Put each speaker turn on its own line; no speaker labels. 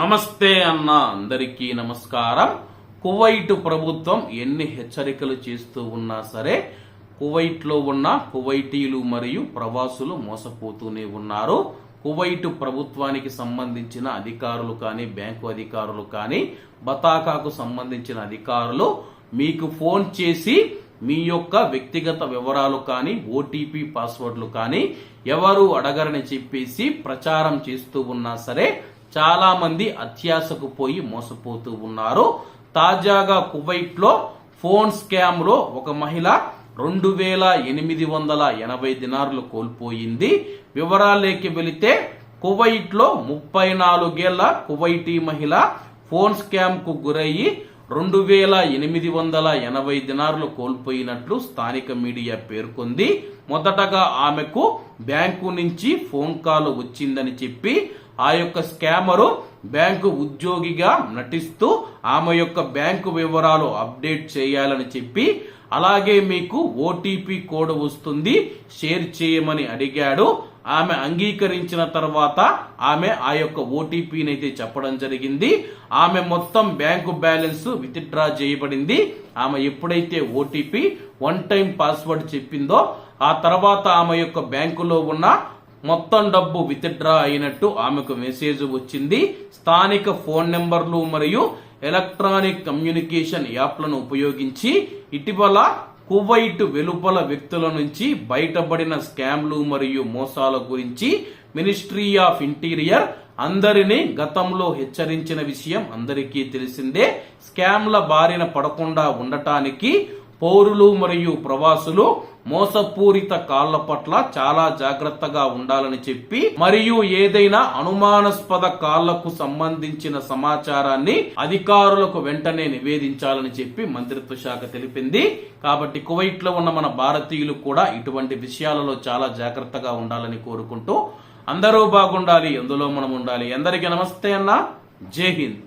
నమస్తే అన్న అందరికీ నమస్కారం. కువైట్ ప్రభుత్వం ఎన్ని హెచ్చరికలు చేస్తూ ఉన్నా సరే కువైట్లో ఉన్న కువైటీలు మరియు ప్రవాసులు మోసపోతూనే ఉన్నారు. కువైట్ ప్రభుత్వానికి సంబంధించిన అధికారులు కానీ బ్యాంకు అధికారులు కానీ బతాకాకు సంబంధించిన అధికారులు మీకు ఫోన్ చేసి మీ యొక్క వ్యక్తిగత వివరాలు కానీ ఓటీపీ పాస్వర్డ్లు కానీ ఎవరు అడగరని చెప్పేసి ప్రచారం చేస్తూ ఉన్నా సరే చాలా మంది అత్యాశకు పోయి మోసపోతూ ఉన్నారు. తాజాగా కువైట్లో ఫోన్ స్కామ్లో ఒక మహిళ రెండు వేల ఎనిమిది వందల ఎనభై దినారులు కోల్పోయింది. వివరాలేకి వెళితే కువైట్లో ముప్పై నాలుగేళ్ళ కువైటీ మహిళ ఫోన్ స్కామ్కు గురయ్యి రెండు వేల ఎనిమిది వందల ఎనభై దినారులు కోల్పోయినట్లు స్థానిక మీడియా పేర్కొంది. మొదటగా ఆమెకు బ్యాంకు నుంచి ఫోన్ కాల్ వచ్చిందని చెప్పి ఆ యొక్క స్కామరు బ్యాంకు ఉద్యోగిగా నటిస్తూ ఆమె యొక్క బ్యాంకు వివరాలు అప్డేట్ చేయాలని చెప్పి అలాగే మీకు ఓటీపీ కోడ్ వస్తుంది. షేర్ చేయమని అడిగాడు. ఆమె అంగీకరించిన తర్వాత ఆమె ఆ యొక్క ఓటీపీని అయితే చెప్పడం జరిగింది. ఆమె మొత్తం బ్యాంకు బ్యాలెన్స్ విత్డ్రా చేయబడింది. ఆమె ఎప్పుడైతే ఓటీపీ వన్ టైం పాస్వర్డ్ చెప్పిందో ఆ తర్వాత ఆమె యొక్క బ్యాంకులో ఉన్న మొత్తం డబ్బు విత్డ్రా అయినట్టు ఆమెకు మెసేజ్ వచ్చింది. స్థానిక ఫోన్ నెంబర్లు మరియు ఎలక్ట్రానిక్ కమ్యూనికేషన్ యాప్లను ఉపయోగించి ఇటీవల కువైట్ వెలుపల వ్యక్తుల నుంచి బయటపడిన స్కామ్లు మరియు మోసాల గురించి మినిస్ట్రీ ఆఫ్ ఇంటీరియర్ అందరినీ గతంలో హెచ్చరించిన విషయం అందరికీ తెలిసిందే. స్కామ్ల బారిన పడకుండా ఉండటానికి పౌరులు మరియు ప్రవాసులు మోసపూరిత కాళ్ళ పట్ల చాలా జాగ్రత్తగా ఉండాలని చెప్పి మరియు ఏదైనా అనుమానాస్పద కాళ్ళకు సంబంధించిన సమాచారాన్ని అధికారులకు వెంటనే నివేదించాలని చెప్పి మంత్రిత్వ శాఖ తెలిపింది. కాబట్టి కువైట్లో ఉన్న మన భారతీయులు కూడా ఇటువంటి విషయాలలో చాలా జాగ్రత్తగా ఉండాలని కోరుకుంటూ అందరూ బాగుండాలి ఎందులో మనం ఉండాలి. అందరికీ నమస్తే అన్న. జై హింద్.